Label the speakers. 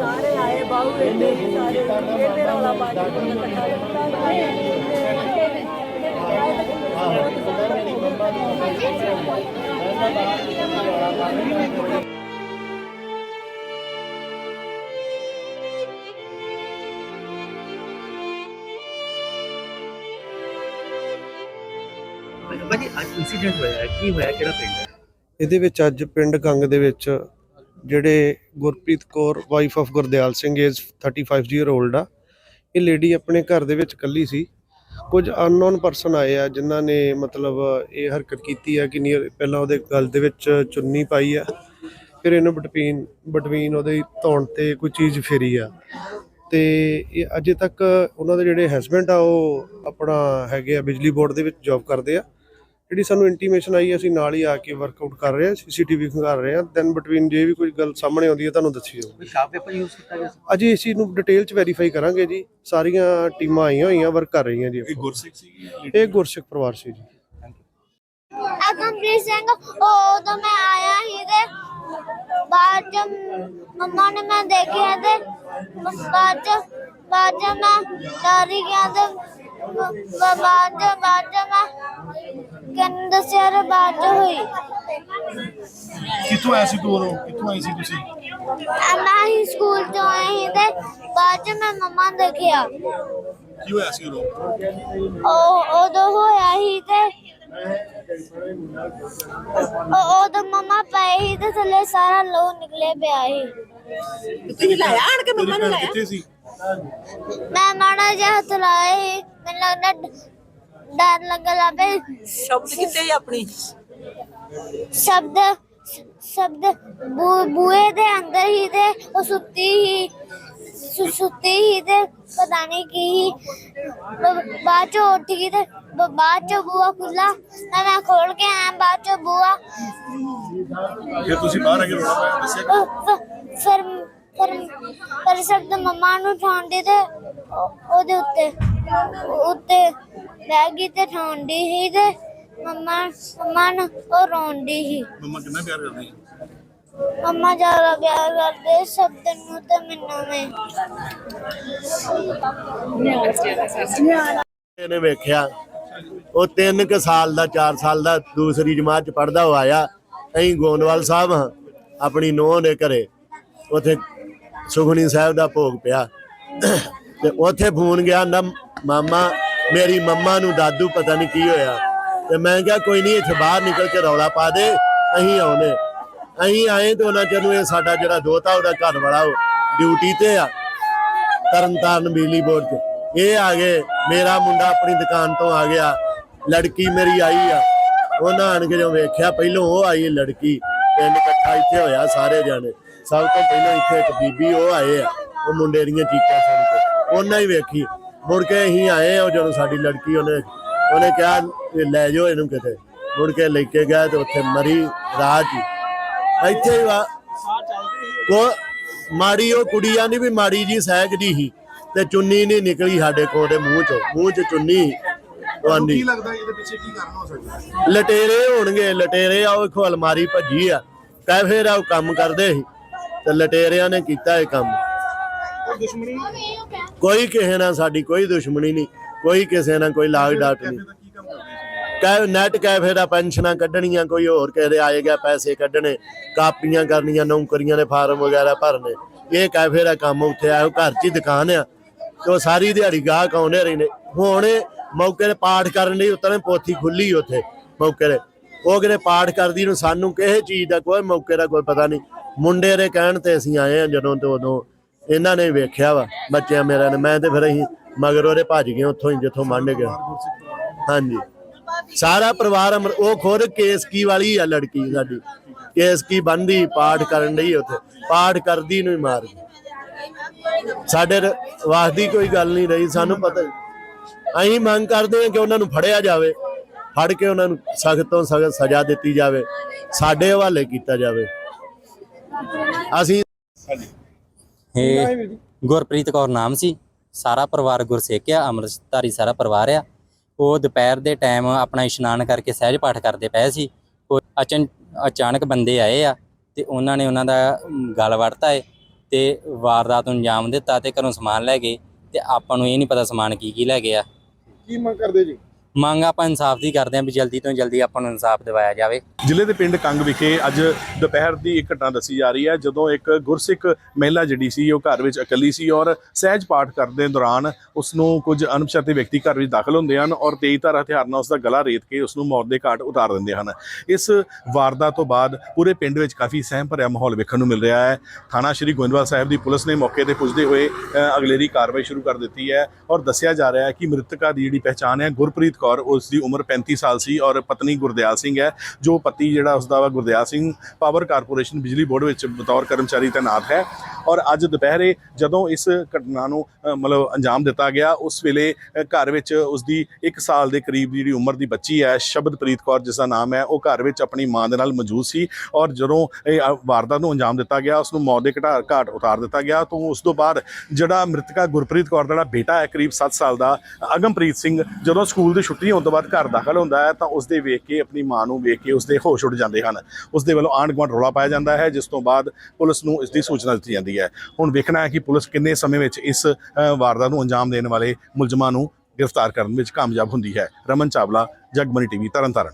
Speaker 1: ਸਾਰੇ ਆਏ ਬਾਹੂ ਇੱਥੇ ਸਾਰੇ ਇਹ ਮੇਰਾ ਵਾਲਾ ਬਾਜੀ ਕੋਲ ਇਕੱਠਾ
Speaker 2: ਭਾਜੀ, ਅੱਜ ਇਨਸੀਡੈਂਟ ਹੋਇਆ ਹੈ ਕੀ ਹੋਇਆ, ਕਿਹੜਾ ਪਿੰਡ ਹੈ?
Speaker 3: ਇਹਦੇ ਵਿੱਚ ਅੱਜ ਪਿੰਡ ਕੰਗ ਦੇ ਵਿੱਚ ਜਿਹੜੇ Gurpreet Kaur wife of Gurdial Singh age 35 year old ਆ, ਇਹ ਲੇਡੀ ਆਪਣੇ ਘਰ ਦੇ ਵਿੱਚ ਇਕੱਲੀ ਸੀ। ਕੁਝ ਅਨਨੋਨ ਪਰਸਨ ਆਏ ਆ, ਜਿਨ੍ਹਾਂ ਨੇ ਮਤਲਬ ਇਹ ਹਰਕਤ ਕੀਤੀ ਆ ਕਿ ਨੀਅਰ ਪਹਿਲਾਂ ਉਹਦੇ ਗਲ ਦੇ ਵਿੱਚ ਚੁੰਨੀ ਪਾਈ ਆ, ਫਿਰ ਇਹਨੂੰ ਬਟਵੀਨ ਬਟਵੀਨ ਉਹਦੇ ਧੌਣ ਤੇ ਕੋਈ ਚੀਜ਼ ਫੇਰੀ ਆ। ਤੇ ਇਹ ਅਜੇ ਤੱਕ ਉਹਨਾਂ ਦੇ ਜਿਹੜੇ ਹਸਬੰਡ ਆ, ਉਹ ਆਪਣਾ ਹੈਗੇ ਆ, ਬਿਜਲੀ ਬੋਰਡ ਦੇ ਵਿੱਚ ਜੌਬ ਕਰਦੇ ਆ। ਜਿਹੜੀ ਸਾਨੂੰ ਇੰਟੀਮੇਸ਼ਨ ਆਈ ਅਸੀਂ ਨਾਲ ਹੀ ਆ ਕੇ ਵਰਕਆਊਟ ਕਰ ਰਹੇ ਹਾਂ ਸੀਸੀਟੀਵੀ ਖੰਗਾਰ ਰਹੇ ਹਾਂ। ਦੈਨ ਬਿਟਵੀਨ ਜੇ ਵੀ ਕੋਈ ਗੱਲ ਸਾਹਮਣੇ ਆਉਂਦੀ ਹੈ ਤੁਹਾਨੂੰ ਦੱਸੀ ਜਾਊਗੀ
Speaker 2: ਕੋਈ ਸ਼ਾਪ ਪੇਪਰ ਯੂਜ਼ ਕੀਤਾ ਗਿਆ ਸੀ?
Speaker 3: ਅਜੇ ਇਸ ਚੀਜ਼ ਨੂੰ ਡਿਟੇਲ ਚ ਵੈਰੀਫਾਈ ਕਰਾਂਗੇ ਜੀ। ਸਾਰੀਆਂ ਟੀਮਾਂ ਆਈਆਂ ਹੋਈਆਂ ਵਰਕ ਕਰ ਰਹੀਆਂ ਜੀ
Speaker 4: ਇਹ ਗੁਰਸਿੱਖ ਸੀ
Speaker 3: ਇਹ ਗੁਰਸਿੱਖ ਪਰਿਵਾਰ ਸੀ ਜੀ।
Speaker 5: ਅਗਮਪ੍ਰੀਤ ਸਿੰਘ ਉਹ ਉਦੋਂ ਮੈਂ ਆਇਆ ਸੀ ਤੇ ਬਾਅਦ ਚ ਮੰਮਾ ਨੇ ਮੈਂ ਦੇਖਿਆ ਤੇ ਬਾਅਦ ਚ ਬਾਅਦ ਚ ਮੈਂ ਡਰ ਗਿਆ ਤੇ ਬਾਅਦ ਬਾਅਦ ਮੈਂ ਕਿੰਨ ਦੱਸਿਆ ਤੇ ਬਾਅਦ ਹੋਈ
Speaker 4: ਕਿੱਥੋਂ ਆਇਆ ਸੀ ਤੂੰ ਉਦੋਂ ਕਿੱਥੋਂ ਆਈ ਸੀ ਤੁਸੀਂ?
Speaker 5: ਮੈਂ ਹੀ ਸਕੂਲ ਤੋਂ ਸੀ ਤੇ ਬਾਅਦ ਮੈਂ ਮੰਮਾ ਦੇਖਿਆ।
Speaker 4: ਕੀ ਹੋਇਆ ਸੀ ਉਦੋਂ?
Speaker 5: ਉਹ ਉਦੋਂ ਹੋਇਆ ਸੀ ਤੇ ਉਹ ਉਦੋਂ ਮੰਮਾ ਪਏ ਸੀ ਤੇ ਥੱਲੇ ਸਾਰਾ ਲੋ ਨਿਕਲੇ ਪਿਆ ਸੀ।
Speaker 1: ਤੁਸੀਂ ਲਾਇਆ ਆਣ ਕੇ ਮੰਮਾ ਨੂੰ ਲਾਇਆ?
Speaker 4: ਕਿੱਥੇ ਸੀ?
Speaker 5: ਮੈਂ ਮਾੜਾ ਜਿਹਾ ਹੱਥ ਲਾਇਆ ਸੀ। ਮੈਨੂੰ ਲੱਗਦਾ ਡ- ਡਰ ਲੱਗਣ ਲੱਗ ਪਿਆ।
Speaker 1: ਸ਼ਬਦ ਕਿੱਥੇ ਹੀ ਆਪਣੀ?
Speaker 5: ਸ਼ਬਦ ਸ਼ਬਦ ਬੂ- ਬੂਹੇ ਦੇ ਅੰਦਰ ਹੀ ਤੇ ਉਹ ਸੁੱਤੀ ਹੀ ਸੁ- ਸੁੱਤੀ ਹੀ ਤੇ ਪਤਾ ਨਹੀਂ ਕੀ ਸੀ। ਬ- ਬਾਅਦ ਚ ਉੱਠ ਗਈ ਤੇ ਬ- ਬਾਅਦ ਚ ਬੂਹਾ ਖੁੱਲਾ ਤਾਂ ਮੈਂ ਖੋਲ ਕੇ ਆਇਆ ਬਾਅਦ ਚ ਬੂਹਾ।
Speaker 4: ਫਿਰ ਤੁਸੀਂ ਬਾਹਰ ਆ ਕੇ ਰੋਣਾ ਪਾਇਆ ਦੱਸਿਆ
Speaker 5: ਉਹ ਫ- ਫਿਰ ਫਿਰ ਸ਼ਬਦ ਮੰਮਾ ਨੂੰ ਠਾਉਂਦੀ ਤੇ ਉਹ- ਉਹਦੇ ਉੱਤੇ। ਉੱਤੇ ਬਹਿ ਗਈ ਤੇ ਠਾਉਂਦੀ ਸੀ ਤੇ ਮੰਮਾ ਮੰਮਾ ਨੂੰ ਉਹ ਰੋਂਦੀ ਸੀ।
Speaker 4: ਮੰਮਾ ਕਿੰਨਾ ਪਿਆਰ ਕਰਦੀ ਹੈ
Speaker 5: ਮੰਮਾ ਜ਼ਿਆਦਾ ਪਿਆਰ ਕਰਦੇ ਸ਼ਬਦ ਨੂੰ ਤੇ ਮੈਨੂੰ ਵੀ।
Speaker 6: ਇਹਨੇ ਵੇਖਿਆ ਉਹ 3 ਕੁ ਸਾਲ ਦਾ 4 ਸਾਲ ਦਾ ਦੂਸਰੀ ਜਮਾਤ ਚ ਪੜਦਾ ਹੋਇਆ ਆਇਆ ਅਸੀਂ ਗੋਂਦਵਾਲ ਸਾਹਿਬ ਹਾਂ ਆਪਣੀ ਨੂੰਹ ਦੇ ਘਰੇ। ਉਥੇ ਸੁਖਣੀ ਸਾਹਿਬ ਦਾ ਭੋਗ ਪਿਆ। ਤੇ ਉੱਥੇ ਫੋਨ ਗਿਆ ਨਾ ਮਾਮਾ, ਮੇਰੀ ਮੰਮਾ ਨੂੰ ਦਾਦੂ ਪਤਾ ਨਹੀਂ ਕੀ ਹੋਇਆ। ਤੇ ਮੈਂ ਕਿਹਾ, ਕੋਈ ਨਹੀਂ ਇੱਥੇ ਬਾਹਰ ਨਿਕਲ ਕੇ ਰੌਲਾ ਪਾ ਦੇ, ਅਸੀਂ ਆਉਨੇ ਅਸੀਂ ਆਏ ਤੇ ਉਹਨਾਂ ਚਿਰ ਇਹ ਸਾਡਾ ਜਿਹੜਾ ਦੋਤਾ, ਉਹਦਾ ਘਰ ਵਾਲਾ ਉਹ ਡਿਊਟੀ ਤੇ ਆ, ਤਰਨਤਾਰਨ ਬਿਜਲੀ ਬੋਰਡ 'ਚ ਇਹ ਆ ਗਏ, ਮੇਰਾ ਮੁੰਡਾ ਆਪਣੀ ਦੁਕਾਨ ਤੋਂ ਆ ਗਿਆ, ਲੜਕੀ ਮੇਰੀ ਆਈ ਆ। ਉਹਨਾਂ ਆਣ ਕੇ ਜਦੋਂ ਵੇਖਿਆ, ਪਹਿਲੋਂ ਉਹ ਆਈ ਲੜਕੀ, ਪਿੰਡ ਇਕੱਠਾ ਇੱਥੇ ਹੋਇਆ ਸਾਰੇ ਜਾਣੇ। ਸਭ ਤੋਂ ਪਹਿਲਾਂ ਇੱਥੇ ਇੱਕ ਬੀਬੀ ਉਹ ਆਏ ਆ, ਉਹ ਮੁੰਡੇ ਦੀਆਂ ਚੀਕਾਂ ਸੁਣ ਉਹਨਾਂ ਹੀ ਵੇਖੀ। ਮੁੜ ਕੇ ਅਸੀਂ ਆਏ ਆ ਜਦੋਂ ਸਾਡੀ ਲੜਕੀ ਉਹਨੇ ਉਹਨੇ ਕਿਹਾ ਲੈ ਜਾਓ ਇਹਨੂੰ ਕਿਤੇ। ਮੁੜ ਕੇ ਲੈ ਕੇ ਗਏ ਤੇ ਉੱਥੇ ਮਰੀ ਰਾਤ ਹੀ। ਇੱਥੇ ਹੀ ਵਾ। ਕੋ ਮਾੜੀ ਉਹ ਕੁੜੀਆਂ ਦੀ ਵੀ ਮਾੜੀ ਜੀ ਸਹਿਕਦੀ ਸੀ ਤੇ ਚੁੰਨੀ ਨਹੀਂ ਨਿਕਲੀ ਸਾਡੇ ਕੋਲ ਦੇ ਮੂੰਹ ਚੋਂ। ਮੂੰਹ ਚ ਚੁੰਨੀ ਆਂਦੀ।
Speaker 4: ਕੀ ਲੱਗਦਾ ਇਹਦੇ ਪਿੱਛੇ ਕੀ ਕਾਰਨ ਹੋ ਸਕਦਾ
Speaker 6: ਲਟੇਰੇ ਹੋਣਗੇ ਲਟੇਰੇ ਆ ਵੇਖੋ ਅਲਮਾਰੀ ਭੱਜੀ ਆ। ਕੈਫੇ ਦਾ ਉਹ ਕੰਮ ਕਰਦੇ ਸੀ। ਤੇ ਲਟੇਰਿਆਂ ਨੇ ਕੀਤਾ ਇਹ ਕੰਮ।
Speaker 4: ਦੁਸ਼ਮਣੀ
Speaker 6: ਕੋਈ ਕਿਸੇ ਨਾਲ ਸਾਡੀ ਕੋਈ ਦੁਸ਼ਮਣੀ ਨਹੀਂ। ਕੋਈ ਕਿਸੇ ਨਾਲ ਕੋਈ ਲਾਗ ਡਾਟ ਨਹੀਂ।
Speaker 4: ਕੀ
Speaker 6: ਨੈਟ ਕੈਫੇ ਦਾ ਪੈਨਸ਼ਨਾਂ ਕੱਢਣੀਆਂ ਕੋਈ ਹੋਰ ਕਿਸੇ ਆਏ ਗਿਆ ਪੈਸੇ ਕੱਢਣੇ ਕਾਪੀਆਂ ਕਰਨੀਆਂ ਨੌਕਰੀਆਂ ਦੇ ਫਾਰਮ ਵਗੈਰਾ ਭਰਨੇ। ਇਹ ਕੈਫੇ ਦਾ ਕੰਮ ਉੱਥੇ ਆਇਆ ਘਰ 'ਚ ਹੀ ਦੁਕਾਨ ਆ। ਤੇ ਉਹ ਸਾਰੀ ਦਿਹਾੜੀ ਗਾਹਕ ਆਉਂਦੇ ਰਹਿੰਦੇ। ਹੁਣ ਮੌਕੇ ਤੇ ਪਾਠ ਕਰਨ ਲਈ ਉਤਰੇ ਪੋਥੀ ਖੁੱਲੀ ਉੱਥੇ ਮੌਕੇ ਤੇ। ਉਹ ਕਿਤੇ ਪਾਠ ਕਰਦੀ ਨੂੰ ਸਾਨੂੰ ਕਿਸੇ ਚੀਜ਼ ਦਾ ਕੋਈ ਮੌਕੇ ਦਾ ਕੋਈ ਪਤਾ ਨਹੀਂ। ਮੁੰਡੇ ਦੇ ਕਹਿਣ ਤੇ ਅਸੀਂ ਆਏ ਆ ਜਦੋਂ ਤੇ ਉਦੋਂ ਇਹਨਾਂ ਨੇ ਵੇਖਿਆ ਵਾ, ਬੱਚਿਆਂ ਮੇਰਾ ਨੇ, ਮੈਂ ਤੇ ਫਿਰ ਅਸੀਂ ਮਗਰ ਉਹਦੇ ਭੱਜ ਗਏ ਉੱਥੋਂ ਹੀ, ਜਿੱਥੋਂ ਮੰਡ ਗਏ। ਹਾਂਜੀ। ਸਾਰਾ ਪਰਿਵਾਰ ਅਮਰ, ਉਹ ਖੁਦ ਕੇਸਕੀ ਵਾਲੀ ਆ ਲੜਕੀ ਸਾਡੀ। ਕੇਸਕੀ ਬੰਦੀ ਪਾਠ ਕਰਨ ਲਈ ਉੱਥੇ, ਪਾਠ ਕਰਦੀ ਨੂੰ ਹੀ ਮਾਰ ਗਈ। ਸਾਡੇ ਰ- ਵਾਸਦੀ ਕੋਈ ਗੱਲ ਨਹੀਂ ਰਹੀ, ਸਾਨੂੰ ਪਤਾ ਅਸੀਂ ਮੰਗ ਕਰਦੇ ਹਾਂ ਕਿ ਉਹਨਾਂ ਨੂੰ ਫੜਿਆ ਜਾਵੇ, ਫੜ ਕੇ ਉਹਨਾਂ ਨੂੰ ਸਖਤ ਤੋਂ ਸਖਤ ਸਜ਼ਾ ਦਿੱਤੀ ਜਾਵੇ, ਸਾਡੇ ਹਵਾਲੇ ਕੀਤਾ ਜਾਵੇ। ਅਸੀਂ
Speaker 7: ਇਹ ਗੁਰਪ੍ਰੀਤ ਕੌਰ ਨਾਮ ਸੀ। ਸਾਰਾ ਪਰਿਵਾਰ ਗੁਰਸਿੱਖ ਆ ਅੰਮ੍ਰਿਤਧਾਰੀ ਸਾਰਾ ਪਰਿਵਾਰ ਆ। ਉਹ ਦੁਪਹਿਰ ਦੇ ਟਾਈਮ ਆਪਣਾ ਇਸ਼ਨਾਨ ਕਰਕੇ ਸਹਿਜ ਪਾਠ ਕਰਦੇ ਪਏ ਸੀ। ਅਚਨ ਅਚਾਨਕ ਬੰਦੇ ਆਏ ਆ ਤੇ ਉਹਨਾਂ ਨੇ ਉਹਨਾਂ ਦਾ ਗਲ ਵੜਤਾ ਏ ਤੇ ਵਾਰਦਾਤ ਨੂੰ ਅੰਜਾਮ ਦਿੱਤਾ ਤੇ ਘਰੋਂ ਸਮਾਨ ਲੈ ਗਏ ਤੇ ਆਪਾਂ ਨੂੰ ਇਹ ਨਹੀਂ ਪਤਾ ਸਮਾਨ ਕੀ ਕੀ ਲੈ ਗਏ ਆ
Speaker 4: ਕੀ ਮੰਗ ਕਰਦੇ ਜੀ?
Speaker 7: ਮੰਗ ਆਪਾਂ ਇਨਸਾਫ ਦੀ ਕਰਦੇ ਆਂ ਵੀ ਜਲਦੀ ਤੋਂ ਜਲਦੀ ਆਪਾਂ ਨੂੰ ਇਨਸਾਫ ਦਿਵਾਇਆ ਜਾਵੇ।
Speaker 4: ਜ਼ਿਲ੍ਹੇ ਦੇ ਪਿੰਡ ਕੰਗ ਵਿਖੇ ਅੱਜ ਦੁਪਹਿਰ ਦੀ ਇੱਕ ਘਟਨਾ ਦੱਸੀ ਜਾ ਰਹੀ ਹੈ, ਜਦੋਂ ਇੱਕ ਗੁਰਸਿੱਖ ਮਹਿਲਾ ਜਿਹੜੀ ਸੀ, ਉਹ ਘਰ ਵਿੱਚ ਇਕੱਲੀ ਸੀ ਔਰ ਸਹਿਜ ਪਾਠ ਕਰਦੇ ਦੌਰਾਨ ਉਸ ਨੂੰ ਕੁਝ ਅਣਪਛਾਤੇ ਵਿਅਕਤੀ ਘਰ ਵਿੱਚ ਦਾਖਲ ਹੁੰਦੇ ਹਨ ਔਰ ਤੇਜ਼ਧਾਰ ਹਥਿਆਰ ਨਾਲ ਉਸ ਦਾ ਗਲਾ ਰੇਤ ਕੇ ਉਸ ਨੂੰ ਮੌਤ ਦੇ ਘਾਟ ਉਤਾਰ ਦਿੰਦੇ ਹਨ। ਇਸ ਵਾਰਦਾਤ ਤੋਂ ਬਾਅਦ ਪੂਰੇ ਪਿੰਡ ਵਿੱਚ ਕਾਫੀ ਸਹਿਮ ਭਰਿਆ ਮਾਹੌਲ ਵੇਖਣ ਨੂੰ ਮਿਲ ਰਿਹਾ ਹੈ। ਥਾਣਾ ਸ਼੍ਰੀ ਗੋਇੰਦਵਾਲ ਸਾਹਿਬ ਦੀ ਪੁਲਿਸ ਨੇ ਮੌਕੇ ਤੇ ਪੁੱਜਦੇ ਹੋਏ ਅਗਲੇਰੀ ਕਾਰਵਾਈ ਸ਼ੁਰੂ ਕਰ ਦਿੱਤੀ ਹੈ ਔਰ ਦੱਸਿਆ ਜਾ ਰਿਹਾ ਹੈ ਕਿ ਮ੍ਰਿਤਕਾ ਦੀ ਜਿਹੜੀ ਪਹਿਚਾਣ ਹੈ, ਗੁਰਪ੍ਰੀਤ ਕੌਰ ਉਸ ਦੀ ਉਮਰ 35 ਸਾਲ ਸੀ ਔਰ ਪਤਨੀ ਗੁਰਦਿਆਲ ਸਿੰਘ ਹੈ, ਜੋ ਪਤੀ ਜਿਹੜਾ ਉਸ ਦਾ ਵਾ ਗੁਰਦਿਆਲ ਸਿੰਘ ਪਾਵਰ ਕਾਰਪੋਰੇਸ਼ਨ ਬਿਜਲੀ ਬੋਰਡ ਵਿੱਚ ਬਤੌਰ ਕਰਮਚਾਰੀ ਤੈਨਾਤ ਹੈ ਔਰ ਅੱਜ ਦੁਪਹਿਰੇ ਜਦੋਂ ਇਸ ਘਟਨਾ ਨੂੰ ਮਤਲਬ ਅੰਜਾਮ ਦਿੱਤਾ ਗਿਆ, ਉਸ ਵੇਲੇ ਘਰ ਵਿੱਚ ਉਸ ਦੀ 1 ਸਾਲ ਦੇ ਕਰੀਬ ਜਿਹੜੀ ਉਮਰ ਦੀ ਬੱਚੀ ਹੈ, ਸ਼ਬਦਪ੍ਰੀਤ ਕੌਰ ਜਿਸ ਦਾ ਨਾਮ ਹੈ, ਉਹ ਘਰ ਵਿੱਚ ਆਪਣੀ ਮਾਂ ਦੇ ਨਾਲ ਮੌਜੂਦ ਸੀ ਔਰ ਜਦੋਂ ਇਹ ਵਾਰਦਾਤ ਨੂੰ ਅੰਜਾਮ ਦਿੱਤਾ ਗਿਆ ਉਸ ਨੂੰ ਮੌਤ ਦੇ ਘਟਾ, ਘਾਟ ਉਤਾਰ ਦਿੱਤਾ ਗਿਆ, ਤੋਂ ਉਸ ਤੋਂ ਬਾਅਦ ਜਿਹੜਾ ਮ੍ਰਿਤਕਾ ਗੁਰਪ੍ਰੀਤ ਕੌਰ ਦਾ ਜਿਹੜਾ ਬੇਟਾ ਹੈ, ਕਰੀਬ 7 ਸਾਲ ਦਾ, ਅਗਮਪ੍ਰੀਤ ਸਿੰਘ, ਜਦੋਂ ਸਕੂਲ ਦੇ ਛੁੱਟੀ ਹੋਣ ਤੋਂ ਬਾਅਦ ਘਰ ਦਾਖਲ ਹੁੰਦਾ ਹੈ, ਤਾਂ ਉਸ ਦੇ ਵੇਖ ਕੇ, ਆਪਣੀ ਮਾਂ ਨੂੰ ਵੇਖ ਕੇ ਉਸ ਦੇ ਹੋਸ਼ ਉੱਡ ਜਾਂਦੇ ਹਨ। ਉਸ ਦੇ ਵੱਲੋਂ ਆਂਢ ਗੁਆਂਢ ਰੌਲਾ ਪਾਇਆ ਜਾਂਦਾ ਹੈ, ਜਿਸ ਤੋਂ ਬਾਅਦ ਪੁਲਿਸ ਨੂੰ ਇਸ ਦੀ ਸੂਚਨਾ ਦਿੱਤੀ ਜਾਂਦੀ ਹੈ। ਹੁਣ ਵੇਖਣਾ ਹੈ ਕਿ ਪੁਲਿਸ ਕਿੰਨੇ ਸਮੇਂ ਵਿੱਚ ਇਸ ਵਾਰਦਾਤ ਨੂੰ ਅੰਜਾਮ ਦੇਣ ਵਾਲੇ ਮੁਲਜ਼ਮਾਂ ਨੂੰ ਗ੍ਰਿਫਤਾਰ ਕਰਨ ਵਿੱਚ ਕਾਮਯਾਬ ਹੁੰਦੀ ਹੈ। ਰਮਨ ਚਾਵਲਾ, ਜਗਮਨੀ ਟੀਵੀ, ਤਰਨਤਾਰਨ।